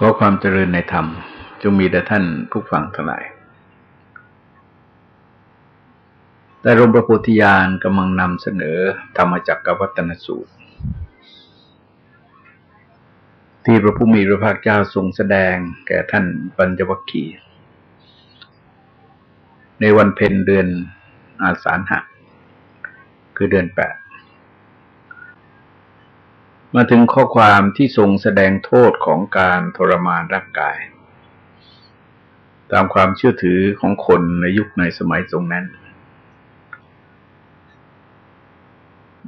ก็ความเจริญในธรรม จงมีแด่ท่านผู้ฟังทั้งหลายแต่รมประพุทธญาณกำลังนำเสนอธรรมจักรวัตนสูตร ที่พระผู้มีพระภาคเจ้าทรงแสดงแก่ท่านปัญจวัคคีย์ในวันเพ็ญเดือนอาสาฬหะคือเดือนแปด มาถึงข้อความที่ทรงแสดงโทษของการทรมานร่างกาย ตามความเชื่อถือของคนในยุคในสมัยทรงนั้น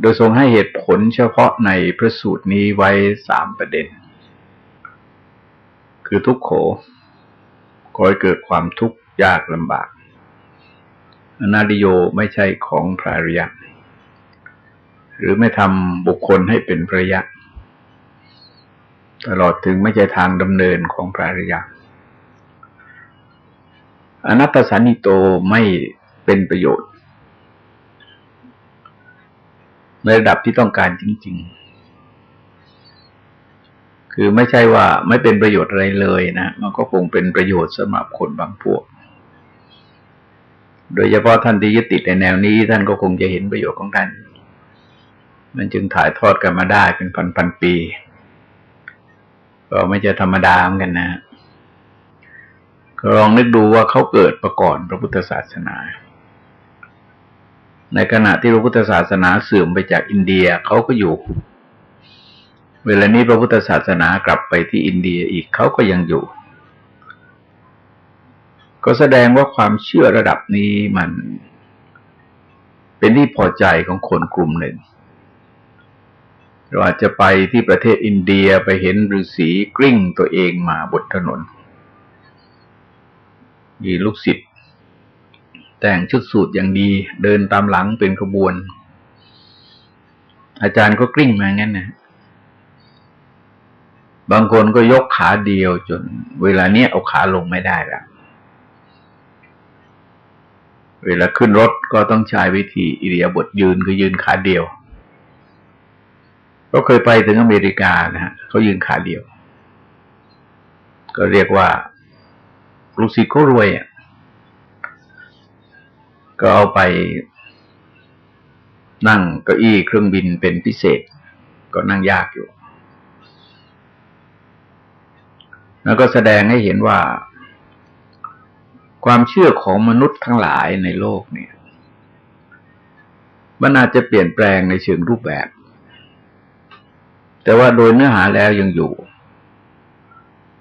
โดยทรงให้เหตุผลเฉพาะในพระสูตรนี้ไว้สามประเด็น คือทุกโขก่อให้เกิดความทุกข์ยากลำบาก อนาดิโยไม่ใช่ของพระริยะหรือไม่ทำบุคคลให้เป็นพระยะ ตลอดถึงไม่ใช่ทางดำเนินของพระอริยะอนัตตสันนิโตไม่เป็นประโยชน์ในระดับที่ต้องการจริง ๆ คือไม่ใช่ว่าไม่เป็นประโยชน์อะไรเลยนะ มันก็คงเป็นประโยชน์สำหรับคนบางพวก โดยเฉพาะท่านที่ยึดติดในแนวนี้ ท่านก็คงจะเห็นประโยชน์ของท่าน มันจึงถ่ายทอดกันมาได้เป็นพันๆปี ก็ไม่จะธรรมดาเหมือนกันนะก็ลองนึกดูว่าเขาเกิดประก่อนพระพุทธศาสนา ในขณะที่พระพุทธศาสนาเสื่อมไปจากอินเดียเขาก็อยู่ เวลานี้พระพุทธศาสนากลับไปที่อินเดียอีกเขาก็ยังอยู่ ก็แสดงว่าความเชื่อระดับนี้มันเป็นที่พอใจของคนกลุ่มหนึ่ง เราอาจจะไปที่ประเทศอินเดียไปเห็นฤาษีกลิ้งตัวเองมาบนถนน มีลูกศิษย์แต่งชุดสูทอย่างดีเดินตามหลังเป็นขบวน อาจารย์ก็กลิ้งมางั้นนะบางคนก็ยกขาเดียวจน เวลาเนี้ยเอาขาลงไม่ได้แล้วเวลาขึ้นรถก็ต้องใช้วิธีอิริยาบถยืนคือยืนขาเดียว ก็เคยไปถึงอเมริกานะฮะเขายืนขาเดียว ก็เรียกว่าลูกศิษย์เขารวยอะก็เอาไปนั่งเก้าอี้เครื่องบินเป็นพิเศษ ก็นั่งยากอยู่ แล้วก็แสดงให้เห็นว่า ความเชื่อของมนุษย์ทั้งหลายในโลกเนี่ย มันอาจจะเปลี่ยนแปลงในเชิงรูปแบบ แต่ว่าโดยเนื้อหาแล้วยังอยู่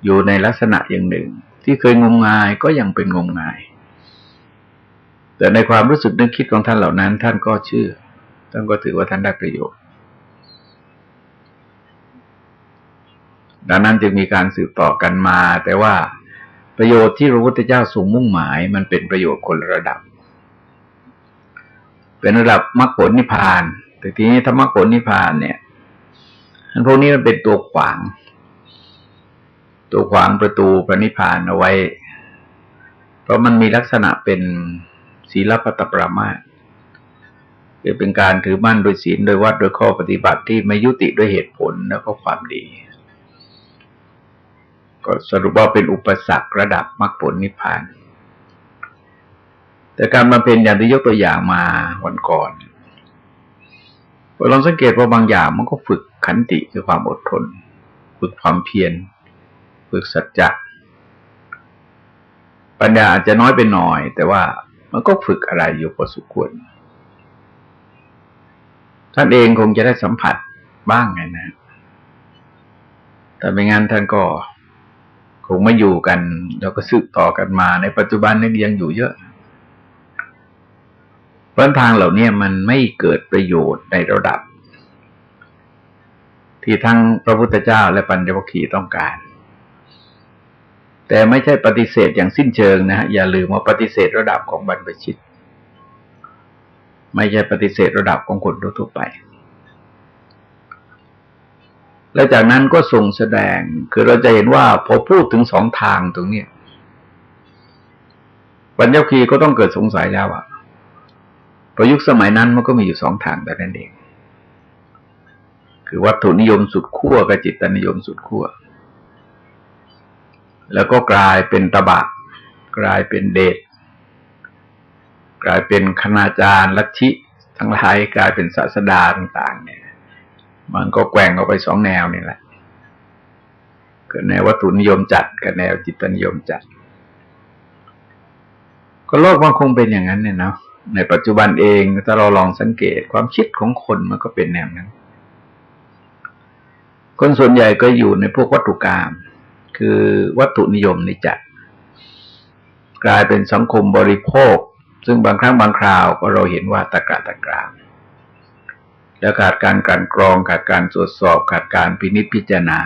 อยู่ในลักษณะอย่างหนึ่ง ที่เคยงมงายก็ยังเป็นงมงาย แต่ในความรู้สึกนึกคิดของท่านเหล่านั้น ท่านก็เชื่อ ท่านก็ถือว่าท่านได้ประโยชน์ ดังนั้นจึงมีการสืบต่อกันมา แต่ว่าประโยชน์ที่พระพุทธเจ้าทรงมุ่งหมาย มันเป็นประโยชน์คนระดับ เป็นระดับมรรคผลนิพพาน แต่ทีนี้ถ้ามรรคผลนิพพานเนี่ย อันพวกนี้มันเป็นตัวขวาง ตัวขวางประตูพระนิพพานเอาไว้ เพราะมันมีลักษณะเป็นศีลปตปรามาคือเป็นการถือมั่นโดยศีลโดยวัดโดยข้อปฏิบัติที่ไม่ยุติด้วยเหตุผลแล้วก็ความดี ก็สรุปว่าเป็นอุปสรรคระดับมรรคผลนิพพาน แต่การมาเป็นอย่างที่ยกตัวอย่างมาวันก่อนลองสังเกตว่าบางอย่างมันก็ฝึก ขันติคือความอดทน ฝึกความเพียร ฝึกสัจจะปัญญาอาจจะน้อยไปหน่อย แต่ว่ามันก็ฝึกอะไรอยู่พอสมควร ท่านเองคงจะได้สัมผัสบ้างไงนะ แต่ไม่งั้นท่านก็คงไม่อยู่กัน แล้วก็สืบต่อกันมา ในปัจจุบันนี้ยังอยู่เยอะเพราะทางเหล่านี้มันไม่เกิดประโยชน์ในระดับ ที่ทั้งพระพุทธเจ้าและปัญญวคีต้องการ แต่ไม่ใช่ปฏิเสธอย่างสิ้นเชิงนะฮะอย่าลืมว่าปฏิเสธระดับของบรรพชิต ไม่ใช่ปฏิเสธระดับของคนทั่วไป และจากนั้นก็ทรงแสดงคือเราจะเห็นว่าพอพูดถึงสองทางตรงนี้ปัญญวคีก็ต้องเกิดสงสัยแล้วอะประยุคสมัยนั้นมันก็มีอยู่สองทางแต่นั้นเอง คือวัตถุนิยมสุดขั้วกับจิตนิยมสุดขั้วแล้วก็กลายเป็นตบะ กลายเป็นเดชกลายเป็นคณาจารย์ลัทธิทั้งหลายกลายเป็นศาสดาต่างๆเนี่ย มันก็แกว่งออกไปสองแนวนี่แหละก็แนววัตถุนิยมจัดกับแนวจิตนิยมจัด ก็โลกมันคงเป็นอย่างนั้นเนี่ยเนาะในปัจจุบันเองถ้าเราลองสังเกตความคิดของคนมันก็เป็นแนวนั้น คนส่วนใหญ่ก็อยู่ในพวกวัตถุกรรมคือวัตถุนิยมนี่จัดกลายเป็นสังคมบริโภค ซึ่งบางครั้งบางคราวก็เราเห็นว่าตะกาตะกรามแล้วขาดการการกรองขาดการตรวจสอบขาดการพินิจพิจารณา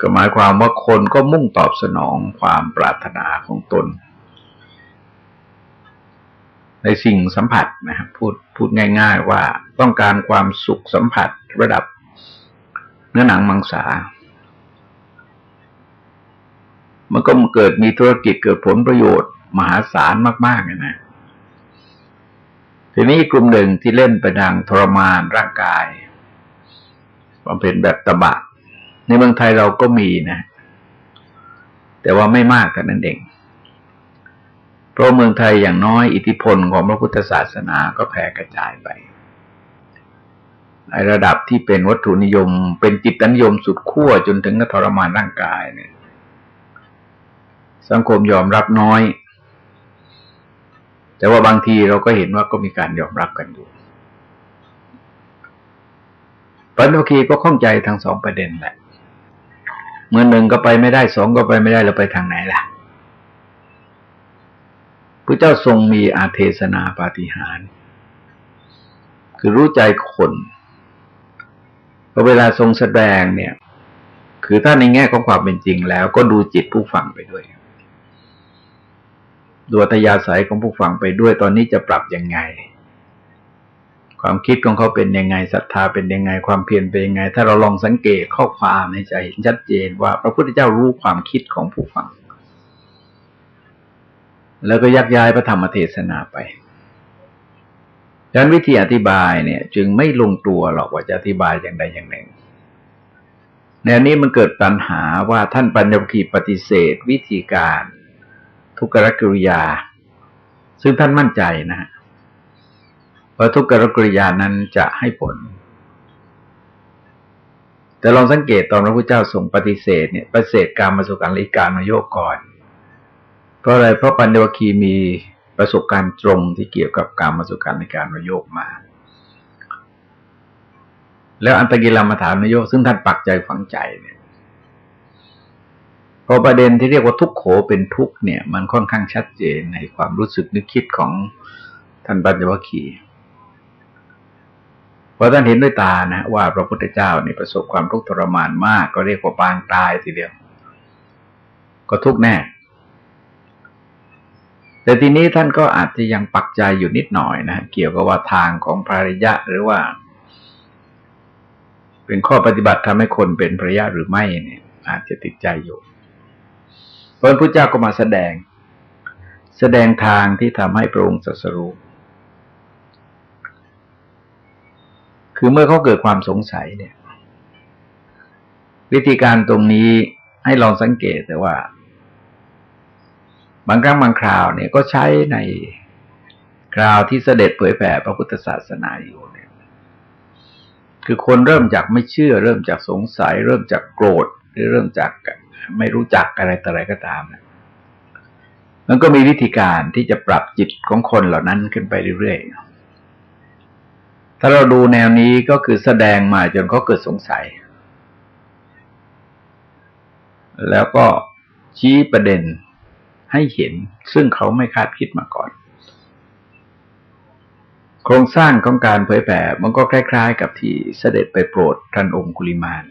ก็หมายความว่าคนก็มุ่งตอบสนองความปรารถนาของตน ในสิ่งสัมผัสนะครับพูดพูดง่าย ๆ ว่าต้องการความสุขสัมผัสระดับเนื้อหนังมังสา มันก็เกิดมีธุรกิจเกิดผลประโยชน์ มหาศาลมากๆนะ ทีนี้กลุ่มหนึ่งที่เล่นไปดังทรมานร่างกายความเป็นแบบตบะ ในเมืองไทยเราก็มีนะ แต่ว่าไม่มากกันนั่นเอง เพราะเมืองไทยอย่างน้อยอิทธิพลของพระพุทธศาสนาก็แผ่กระจายไปในระดับที่เป็นวัตถุนิยม เป็นจิตนิยมสุดขั้วจนถึงกทรมานร่างกายเนี่ย สังคมยอมรับน้อย แต่ว่าบางทีเราก็เห็นว่าก็มีการยอมรับกันอยู่ปัญญคีก็ข้องใจทั้งสองประเด็นแหละเมื่อหนึ่งก็ไปไม่ได้สองก็ไปไม่ได้เราไปทางไหนล่ะ พระเจ้าทรงมีอาเทศนาปาฏิหาริย์คือรู้ใจคนพอเวลาทรงแสดงเนี่ย คือถ้าในแง่ของความเป็นจริงแล้ว ก็ดูจิตผู้ฟังไปด้วยดูอัตยาศัยของผู้ฟังไปด้วยตอนนี้จะปรับยังไง ความคิดของเขาเป็นยังไงศรัทธาเป็นยังไงความเพียรเป็นยังไง ถ้าเราลองสังเกตข้อความในใจเห็นชัดเจนว่า พระพุทธเจ้ารู้ความคิดของผู้ฟัง แล้วก็ยักย้ายพระธรรมเทศนาไปดังนั้นวิธีอธิบายเนี่ย จึงไม่ลงตัวหรอกว่าจะอธิบายอย่างใดอย่างหนึ่งในนี้มันเกิดปัญหาว่าท่านปัญญคีปฏิเสธ วิธีการทุกขกริยา ซึ่งท่านมั่นใจนะฮะว่าทุกขกริยานั้นจะให้ผล แต่ลองสังเกตตอนพระพุทธเจ้าทรงปฏิเสธเนี่ยปฏิเสธการมาสุการลิการมาโยกก่อน ราะอะไรเพราะปัญญวคีมีประสบการณ์ตรงที่เกี่ยวกับการมาสุการในการนโยกมา แล้วอันตกิลมาฐานนโยกซึ่งท่านปักใจฝังใจเนี่ยพอประเด็นที่เรียกว่าทุกโขเป็นทุกเนี่ย มันค่อนข้างชัดเจนในความรู้สึกนึกคิดของท่านปัญญวคีพอท่านเห็นด้วยตานะว่าพระพุทธเจ้านี่ประสบความทุกข์ทรมานมาก ก็เรียกว่าปางตายทีเดียว ก็ทุกแน่ แต่ทีนี้ท่านก็อาจจะยังปักใจอยู่นิดหน่อยนะเกี่ยวกับว่าทางของภริยะหรือว่า เป็นข้อปฏิบัติทำให้คนเป็นภริยะหรือไม่เนี่ย อาจจะติดใจอยู่พระพุทธเจ้าก็มาแสดง แสดงทางที่ทำให้พระองค์สัสรู้คือเมื่อเขาเกิดความสงสัยเนี่ย วิธีการตรงนี้ให้ลองสังเกตแต่ว่า บางครั้งบางคราวเนี่ยก็ใช้ในคราวที่เสด็จเผยแผ่พระพุทธศาสนาอยู่เนี่ยคือคนเริ่มจากไม่เชื่อ เริ่มจากสงสัย เริ่มจากโกรธ หรือเริ่มจากไม่รู้จักอะไรต่ออะไรก็ตามนะมันก็มีวิธีการที่จะปรับจิตของคนเหล่านั้นขึ้นไปเรื่อยๆ ถ้าเราดูแนวนี้ก็คือแสดงมาจนเขาเกิดสงสัย แล้วก็ชี้ประเด็น ให้เห็น ซึ่งเขาไม่คาดคิดมาก่อน โครงสร้างของการเผยแผ่มันก็คล้ายๆ กับที่เสด็จไปโปรดท่านองคุลิมาน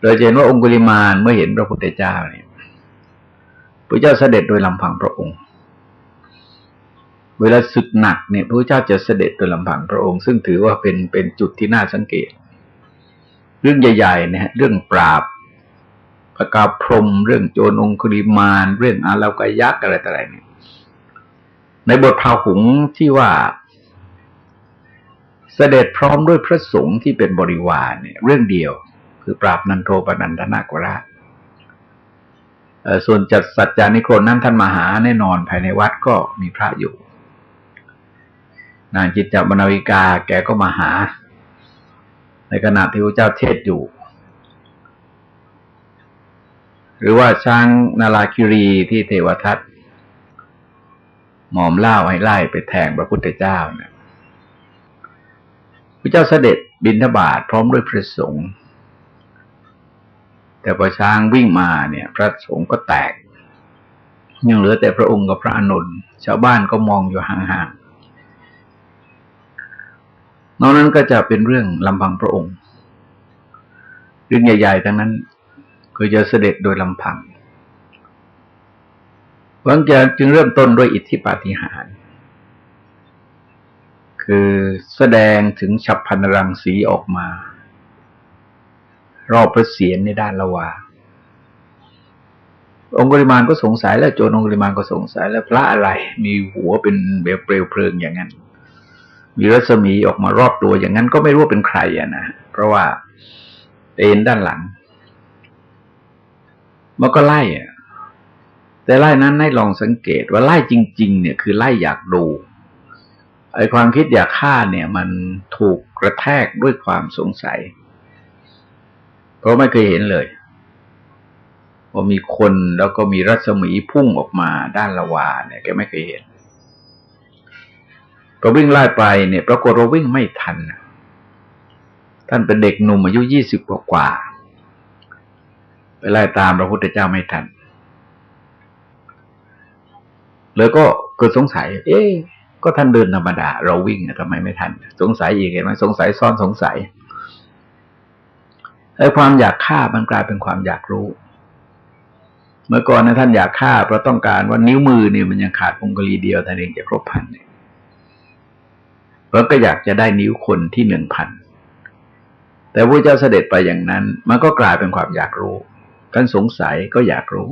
โดยเห็นว่าองคุลิมานเมื่อเห็นพระพุทธเจ้าเนี่ยพระเจ้าเสด็จโดยลำพังพระองค์ เวลาศึกหนักเนี่ยพระเจ้าจะเสด็จโดยลำพังพระองค์ ซึ่งถือว่าเป็นเป็นจุดที่น่าสังเกต เรื่องใหญ่ๆเนี่ยเรื่องปราบ ประกาศพรมเรื่องโจรองคุริมานเรื่องอาลากายักษ์อะไรต่ออะไรเนี่ย ในบทพาหุงที่ว่า เสด็จพร้อมด้วยพระสงฆ์ที่เป็นบริวารเนี่ย เรื่องเดียว คือปราบนันโทปนันทนากราชเอ่อส่วนจัดสัจจานิโครนนั้นท่านมาหาแน่นอนภายในวัดก็มีพระอยู่ นางจิตจบรรวิกาแกก็มาหา ในขณะที่พระเจ้าเทศอยู่ หรือว่าช้างนาลาคิรีที่เทวทัตหมอมเล่าให้ไล่ไปแทงพระพุทธเจ้าเนี่ยพระเจ้าเสด็จบินทบาทพร้อมด้วยพระสงฆ์แต่พอช้างวิ่งมาเนี่ย พระสงฆ์ก็แตก ยังเหลือแต่พระองค์กับพระอนุนชาวบ้านก็มองอยู่ห่างๆนอกนั้นก็จะเป็นเรื่องลำพังพระองค์ เรื่องใหญ่ๆทั้งนั้น ก็จะเสด็จโดยลำพังหวังจะจึงเริ่มต้นด้วยอิทธิปาฏิหาริย์คือแสดงถึงฉับพันรังสีออกมา รอบพระเศียรในด้านละวา องคุลิมานก็สงสัยแล้วโจรองคุลิมานก็สงสัยแล้วพระอะไร มีหัวเป็นแบบเปลวเพลิงอย่างนั้น มีรัศมีออกมารอบตัวอย่างนั้นก็ไม่รู้เป็นใครอะนะ เพราะว่าเอ็นด้านหลัง มันก็ไล่อะแต่ไล่นั้นให้ลองสังเกตว่าไล่จริง ๆ เนี่ยคือไล่อยากดูไอ้ความคิดอยากฆ่าเนี่ย มันถูกกระแทกด้วยความสงสัย เพราะไม่เคยเห็นเลยว่ามีคนแล้วก็มีรัศมีพุ่งออกมาด้านละวาเนี่ยแกไม่เคยเห็นพอวิ่งไล่ไปเนี่ยปรากฏว่าวิ่งไม่ทันท่านเป็นเด็กหนุ่มอายุยี่สิบกว่า ไปไล่ตามพระพุทธเจ้าไม่ทันเลยก็เกิดสงสัย เอ๊ะก็ท่านเดินธรรมดา เราวิ่งทำไมไม่ทัน สงสัยอีกเห็นไหมสงสัยซ้อนสงสัยไอ้ความอยากฆ่ามันกลายเป็นความอยากรู้ เมื่อก่อนนะท่านอยากฆ่าเพราะต้องการว่านิ้วมือเนี่ยมันยังขาดองกลีเดียวท่านเองจะครบพันเนี่ยเพราะก็อยากจะได้นิ้วคนที่หนึ่งพันแต่พระเจ้าเสด็จไปอย่างนั้น มันก็กลายเป็นความอยากรู้ ท่านสงสัยก็อยากรู้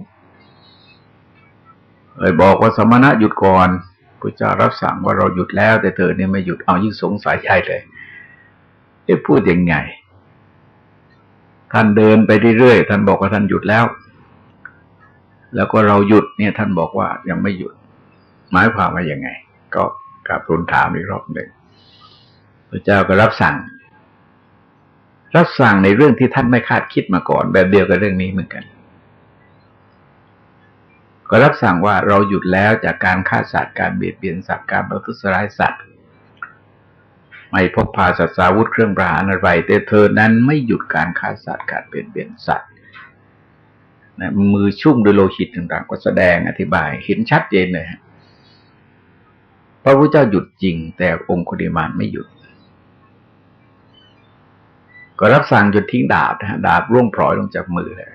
เลยบอกว่าสมณะหยุดก่อนพระเจ้ารับสั่งว่าเราหยุดแล้ว แต่เธอเนี่ยไม่หยุดเอายิ่งสงสัยใหญ่เลยจะพูดยังไง ท่านเดินไปเรื่อยๆท่านบอกว่าท่านหยุดแล้ว แล้วก็เราหยุดเนี่ย ท่านบอกว่ายังไม่หยุด หมายความว่ายังไง ก็กลับทูลถามอีกรอบหนึ่งพระเจ้าก็รับสั่ง รับสั่งในเรื่องที่ท่านไม่คาดคิดมาก่อน แบบเดียวกับเรื่องนี้เหมือนกัน ก็รับสั่งว่าเราหยุดแล้วจากการฆ่าสัตว์การเบียดเบียนสัตว์การประทุษร้ายสัตว์ไม่พกพาสัตว์สาวุธเครื่องประหารอะไรแต่เธอนั้นไม่หยุดการฆ่าสัตว์การเบียดเบียนสัตว์นะมือชุ่มด้วยโลหิตต่างๆ ก็แสดงอธิบาย เห็นชัดเจนเลยพระพุทธเจ้าหยุดจริง แต่องค์คุริมานไม่หยุด ก็รับสั่งจนทิ้งดาบนะดาบร่วงพลอยลงจากมือเลย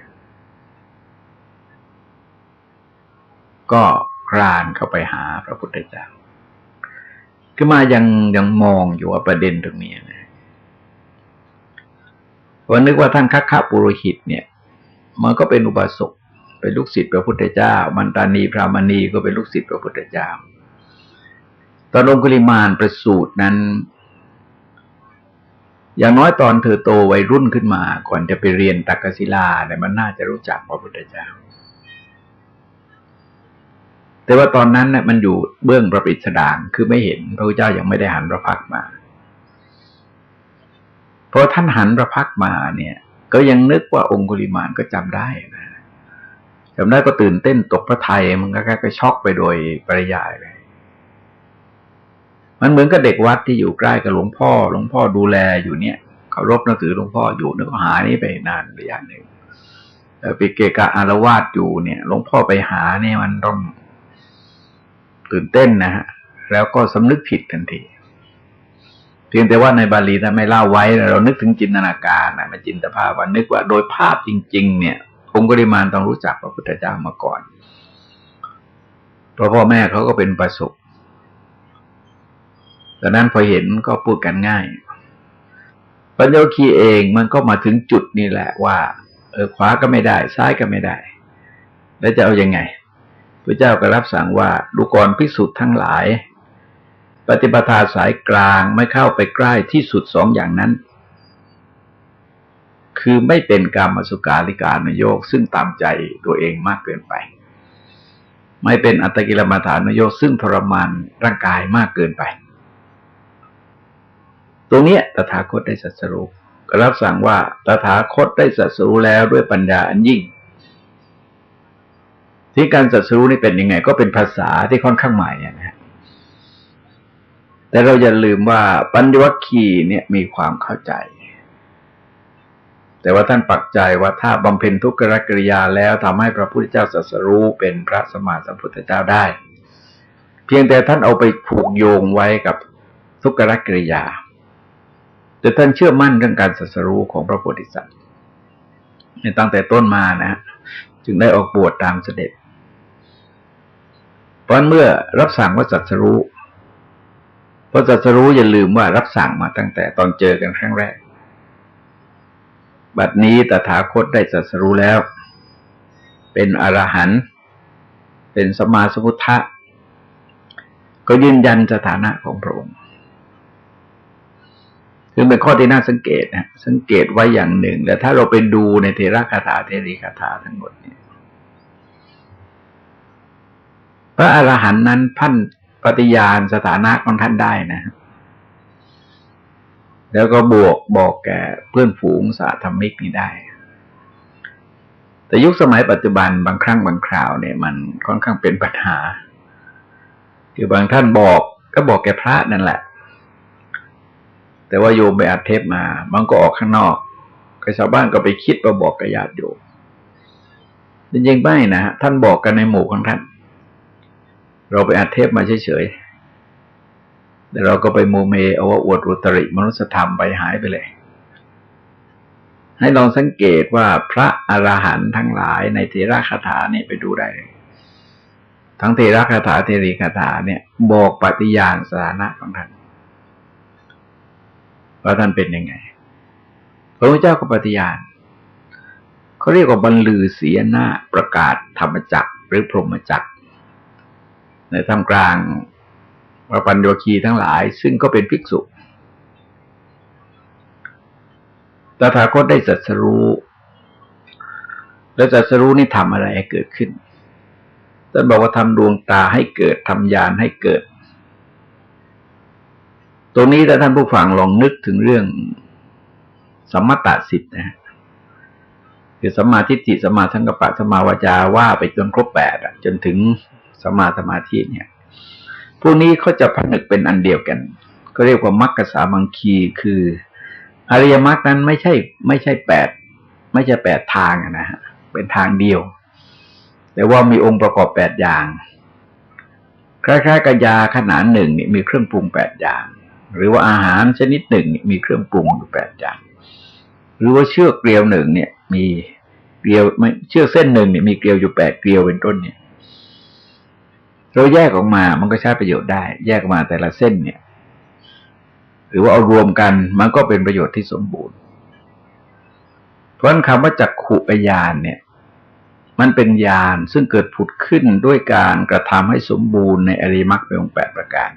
ก็คลานเข้าไปหาพระพุทธเจ้าคือมายังยังมองอยู่ว่าประเด็นตรงนี้นะวันนึกว่าท่านคัคคะปุโรหิต เนี่ย มันก็เป็นอุบาสกเป็นลูกศิษย์พระพุทธเจ้า มันตานีพรามณีก็เป็นลูกศิษย์พระพุทธเจ้าตอนลงกุลิมานประสูตรนั้น อย่างน้อยตอนเธอโตวัยรุ่นขึ้นมา ก่อนจะไปเรียนตักกศิลาเนี่ยมันน่าจะรู้จักพระพุทธเจ้า แต่ว่าตอนนั้นเนี่ยมันอยู่เบื้องประปิดดางคือไม่เห็นพระพุทธเจ้ายังไม่ได้หันพระพักมาพอท่านหันพระพักมาเนี่ย ก็ยังนึกว่าองคุลิมานก็จำได้นะจำได้ก็ตื่นเต้นตกพระไทยมันก็แค่ช็อกไปโดยปริยายเลย มันเหมือนกับเด็กวัดที่อยู่ใกล้กับหลวงพ่อ หลวงพ่อดูแลอยู่เนี่ยเคารพนับถือหลวงพ่ออยู่นึกหานี่ไปนานระยะหนึ่งไปเกะกะอารวาสอยู่เนี่ยหลวงพ่อไปหาเนี่ยมันต้องตื่นเต้นนะฮะแล้วก็สำนึกผิดทันที เพียงแต่ว่าในบาลีถ้าไม่เล่าไว้เรานึกถึงจินตนาการนะมาจินตภาพว่านึกว่าโดยภาพจริง ๆ เนี่ยองค์กริมานต้องรู้จักพระพุทธเจ้ามาก่อนเพราะพ่อแม่เขาก็เป็นประสบ ดังนั้นพอเห็นก็พูดกันง่าย ปัญญคีเองมันก็มาถึงจุดนี่แหละว่า เออขวาก็ไม่ได้ ซ้ายก็ไม่ได้ แล้วจะเอาอยัางไงพระเจ้าก็รับสั่งว่าดูกรพิสุทธ์ทั้งหลาย ปฏิปทาสายกลางไม่เข้าไปใกล้ที่สุดสองอย่างนั้น คือไม่เป็นกรรมสุขาริการนโยก ซึ่งตามใจตัวเองมากเกินไป ไม่เป็นอัตกิลมัฐานโยกซึ่งทรมานร่างกายมากเกินไป ตรงนี้ตถาคตได้สัสรุก็รับสั่งว่าตถาคตได้สัสรู้แล้วด้วยปัญญาอันยิ่ง ที่การสัสรู้นี่เป็นยังไง ก็เป็นภาษาที่ค่อนข้างใหม่นะฮะแต่เราอย่าลืมว่าปัญญวัคคีเนี่ยมีความเข้าใจ แต่ว่าท่านปักใจว่าถ้าบำเพ็ญทุกขกริยาแล้วทำให้พระพุทธเจ้าสัสรู้เป็นพระสมมาสัมพุทธเจ้าได้ เพียงแต่ท่านเอาไปผูกโยงไว้กับทุกขกริยา แต่ท่านเชื่อมั่นเรื่องการสัสรู้ของพระโพธิสัตว์ในตั้งแต่ต้นมานะจึงได้ออกบวชตามเสด็จเพราะเมื่อรับสั่งว่าสัสรู้พราะจัสรู้อย่าลืมว่ารับสั่งมาตั้งแต่ตอนเจอกันครั้งแรก บัดนี้ตถาคตได้จัสรู้แล้ว เป็นอรหันต์เป็นสมมาสมุทธะก็ยืนยันสถานะของพระองค์ ซึ่งเป็นข้อที่น่าสังเกตนะสังเกตไว้อย่างหนึ่ง แต่ถ้าเราไปดูในเทระคาถาเทรีคาถาทั้งหมดเนี่ยพระอรหันต์นั้นท่านปฏิญาณสถานะของท่านได้นะ แล้วก็บวกบอกแก่เพื่อนฝูงสาธรรมิกนี่ได้ แต่ยุคสมัยปัจจุบันบางครั้งบางคราวเนี่ยมันค่อนข้างเป็นปัญหา คือบางท่านบอกก็บอกแก่พระนั่นแหละ แต่ว่าโยมไปอัดเทปมาบางก็ออกข้างนอกก็ชาวบ้านก็ไปคิดว่าบอกกับญาติโยมจริงๆไม่นะฮะท่านบอกกันในหมู่ของท่าน เราไปอัดเทปมาเฉยๆแต่เราก็ไปโมเมเอาว่าอวดอุตริมนุสธรรมไปหายไปเลย ให้ลองสังเกตว่าพระอรหันต์ทั้งหลายในเทระคาถาเนี่ยไปดูได้เลยทั้งเทระคาถาเทรีคาถาเนี่ย บอกปฏิญาณสถานะของท่าน ว่าท่านเป็นยังไง พระพุทธเจ้าก็ปฏิญาณเขาเรียกว่าบรรลือเสียหน้าประกาศธรรมจักรหรือพรหมจักรในท่ามกลางพระปัญโยคีทั้งหลาย ซึ่งก็เป็นภิกษุตถาคตได้สัสรู้ แล้วสัสรู้นี่ทำอะไรให้เกิดขึ้นท่านบอกว่าทำดวงตาให้เกิดทำญาณให้เกิด ตรงนี้ถ้าท่านผู้ฟังลองนึกถึงเรื่องสมมตสิทธิ์นะคือสมาธิจิสมาสังกปะสมาวจาว่าไปจนครบแปดจนถึงสมาสมาธิเนี่ยพวกนี้เขาจะผนึกเป็นอันเดียวกัน ก็เรียกว่ามรรคสามังคีคืออริยมรรคนั้นไม่ใช่ ไม่ใช่แปดไม่ใช่แปดทางนะฮะเป็นทางเดียว แต่ว่ามีองค์ประกอบแปดอย่างคล้ายๆกับยาขนาดหนึ่งนี่มีเครื่องปรุงแปดอย่าง หรือว่าอาหารชนิดหนึ่งมีเครื่องปรุงอยู่แปดอย่าง หรือว่าเชือกเกลียวหนึ่งเนี่ย มีเกลียวไม่เชือกเส้นหนึ่งเนี่ยมีเกลียวอยู่แปดเกลียวเป็นต้นเนี่ย เราแยกออกมามันก็ใช้ประโยชน์ได้ แยกมาแต่ละเส้นเนี่ย หรือว่าเอารวมกันมันก็เป็นประโยชน์ที่สมบูรณ์ เพราะคำว่าจักขุปยานเนี่ยมันเป็นญาณซึ่งเกิดผุดขึ้นด้วยการกระทำให้สมบูรณ์ในอริมักเป็นองค์แปดประการ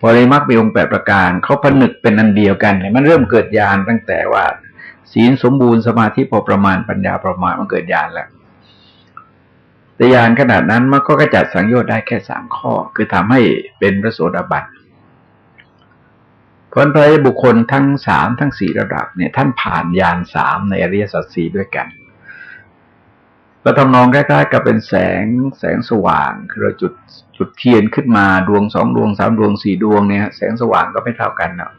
พอริมักเป็นองค์แปดประการเขาผนึกเป็นอันเดียวกันเลยมันเริ่มเกิดญาณตั้งแต่ว่า ศีลสมบูรณ์สมาธิพอประมาณปัญญาประมาณมันเกิดญาณแล้วแต่ยานขนาดนั้นมันก็กระจัดสังโยชน์ได้แค่สามข้อ คือทำให้เป็นพระโสดาบันคนพระบุคคลทั้งสามทั้งสี่ระดับเนี่ย ท่านผ่านยานสามในอริยสัจสี่ด้วยกันก็ทำนองคล้ๆกับเป็นแสงแสงสว่างคือเราจุด จุดเทียนขึ้นมาดวงสองดวงสามดวงสี่ดวงเนี่ยแสงสว่างก็ไม่เท่ากันเนาะ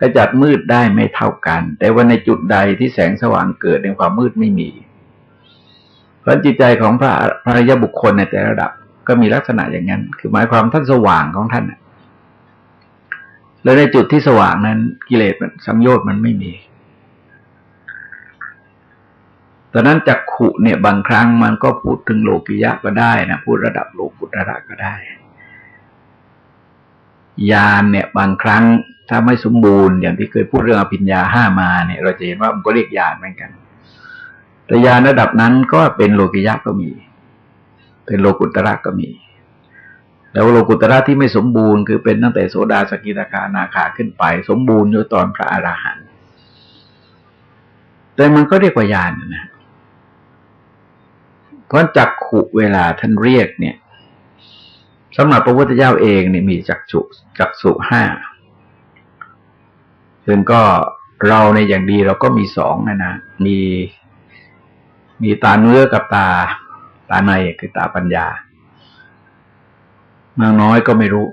กระจัดมืดได้ไม่เท่ากัน แต่ว่าในจุดใดที่แสงสว่างเกิดในความมืดไม่มี เพราะจิตใจของพระพระยาบุคคลในแต่ระดับก็มีลักษณะอย่างนั้น คือหมายความท่านสว่างของท่านแล้วในจุดที่สว่างนั้นกิเลสมันสังโยชน์มันไม่มี ตอนนั้นจักขุเนี่ยบางครั้งมันก็พูดถึงโลกิยะก็ได้นะพูดระดับโลกุตระก็ได้ยานเนี่ยบางครั้งถ้าไม่สมบูรณ์อย่างที่เคยพูดเรื่องอภิญญาห้ามาเนี่ย เราจะเห็นว่ามันก็เรียกยานเหมือนกัน แต่ญาณระดับนั้นก็เป็นโลกิยะก็มี เป็นโลกุตระก็มี แล้วโลกุตระที่ไม่สมบูรณ์คือเป็นตั้งแต่โสดาสกิตาคานาคาขึ้นไป สมบูรณ์อยู่ตอนพระอราหันต์แต่มันก็เรียกว่าญาณนะ เพราะจักขุเวลาท่านเรียกเนี่ยสำหรับพระพุทธเจ้าเองเนี่ยมีจักษุจักษุห้าซึ่งก็เราในอย่างดีเราก็มีสองนะนะมีมีตาเนื้อกับตา ตาในคือตาปัญญามากน้อยก็ไม่รู้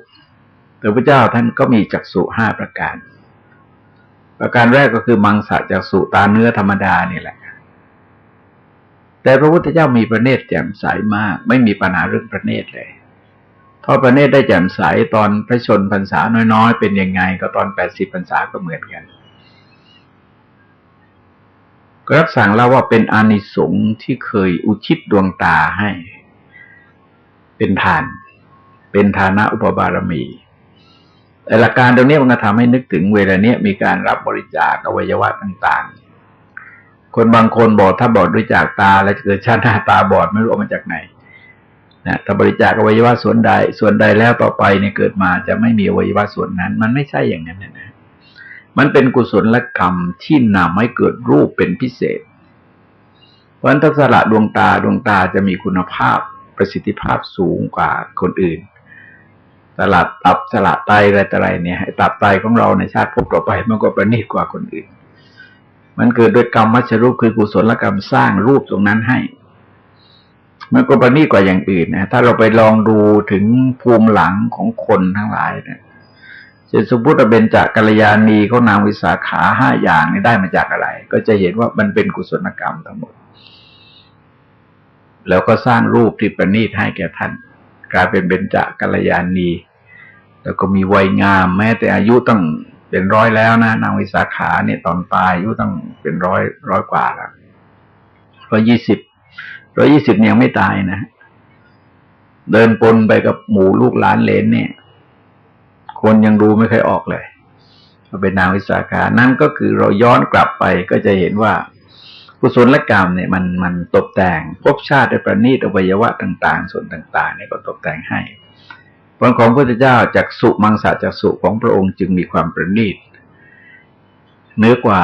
แต่พระเจ้าท่านก็มีจักษุห้าประการ ประการแรกก็คือมังสะจักษุตาเนื้อธรรมดานี่แหละ แต่พระพุทธเจ้ามีประเนตรแจ่มใสมาก ไม่มีปัญหาเรื่องประเนตรเลยเพราะประเนตรได้แจ่มใสตอนพระชนพรรษาน้อยๆ เป็นยังไง ก็ตอนแปดสิบพรรษาก็เหมือนกันก็รับสั่งเล่าว่าเป็นอานิสงส์ที่เคยอุทิศดวงตาให้ เป็นทาน เป็นฐานะอุปบารมีแต่หลักการตรงนี้มันก็ทำให้นึกถึงเวลาเนี้ยมีการรับบริจาคอวัยวะต่างๆ คนบางคนบอกถ้าบอดด้วยจากตา แล้วเกิดชาติหน้าตาบอดไม่รู้มาจากไหนนะถ้าบริจาคอวัยวะส่วนใด ส่วนใดแล้วต่อไปเนี่ยเกิดมาจะไม่มีอวัยวะส่วนนั้น มันไม่ใช่อย่างนั้นนะมันเป็นกุศลกรรมที่นำให้เกิดรูปเป็นพิเศษเพราะฉะนั้นถ้าสละดวงตาดวงตาจะมีคุณภาพประสิทธิภาพสูงกว่าคนอื่นสละตับสละไตอะไรต่ออะไรเนี่ยตับไตของเราในชาติภพต่อไปมันก็ประณีตกว่าคนอื่น มันเกิดโดยกรรมมัชรูปคือกุศลกรรมสร้างรูปตรงนั้นให้ มันก็ประณีตกว่าอย่างอื่นนะถ้าเราไปลองดูถึงภูมิหลังของคนทั้งหลายเนี่ยเช่นสมมติว่าเบญจากกัลยาณีเขานางวิสาขาห้าอย่างนี่ได้มาจากอะไร ก็จะเห็นว่ามันเป็นกุศลกรรมทั้งหมด แล้วก็สร้างรูปที่ประณีตให้แก่ท่านกลายเป็นเบญจากกัลยาณี แล้วก็มีวัยงามแม้แต่อายุตั้ง เป็นร้อยแล้วนะนางวิสาขาเนี่ยตอนตายอายุตั้งเป็นร้อยร้อยกว่าแล้วร้อยยี่สิบร้อยี่สิบยังไม่ตายนะ เดินปนไปกับหมู่ลูกหลานเลนเนี่ย คนยังดูไม่เคยออกเลยเป็นนางวิสาขานั่นก็คือเราย้อนกลับไปก็จะเห็นว่ากุศลกรรมเนี่ยมันมันตกแต่งภพชาติได้ประณีตอวัยวะต่าง ๆ ส่วนต่าง ๆ เนี่ยก็ตกแต่งให้ ผลของพระพุทธเจ้าจากสุมังสะจากสุของพระองค์จึงมีความประณีตเนื้อกว่า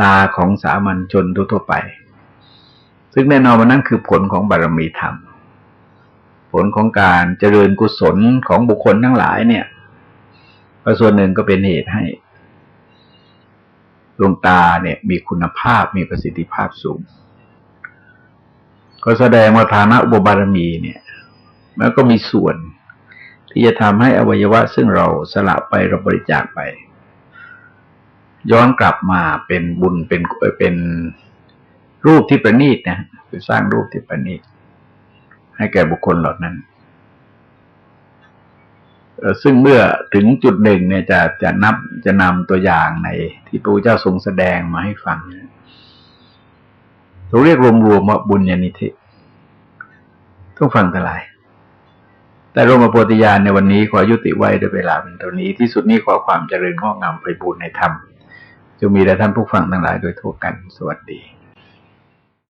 ตาของสามัญชนทั่วไป ซึ่งแน่นอนว่านั่นคือผลของบารมีธรรม ผลของการเจริญกุศลของบุคคลทั้งหลายเนี่ยส่วนหนึ่งก็เป็นเหตุให้ดวงตาเนี่ยมีคุณภาพมีประสิทธิภาพสูง ก็แสดงว่าฐานะอุบารมีเนี่ย มันก็มีส่วนที่จะทำให้อวัยวะ ซึ่งเราสละไปเราบริจาคไป ย้อนกลับมาเป็นบุญเป็นเป็นรูปที่ประณีตนะคือสร้างรูปที่ประณีตให้แก่บุคคลเหล่านั้นซึ่งเมื่อถึงจุดหนึ่งเนี่ยจะจะนับจะนำตัวอย่างในที่พระเจ้าทรงแสดงมาให้ฟังเราเรียกรวมๆว่าบุญญาณิธิต้องฟังทั้งหลาย แต่รมโพธิญาณในวันนี้ขอยุติไว้ด้วยเวลาเป็นเท่านี้ที่สุดนี้ขอความเจริญงอกงามไปบูรณนธรรมจะมีแด่ท่านผู้ฟังทั้งหลายโดยทั่วกัน สวัสดี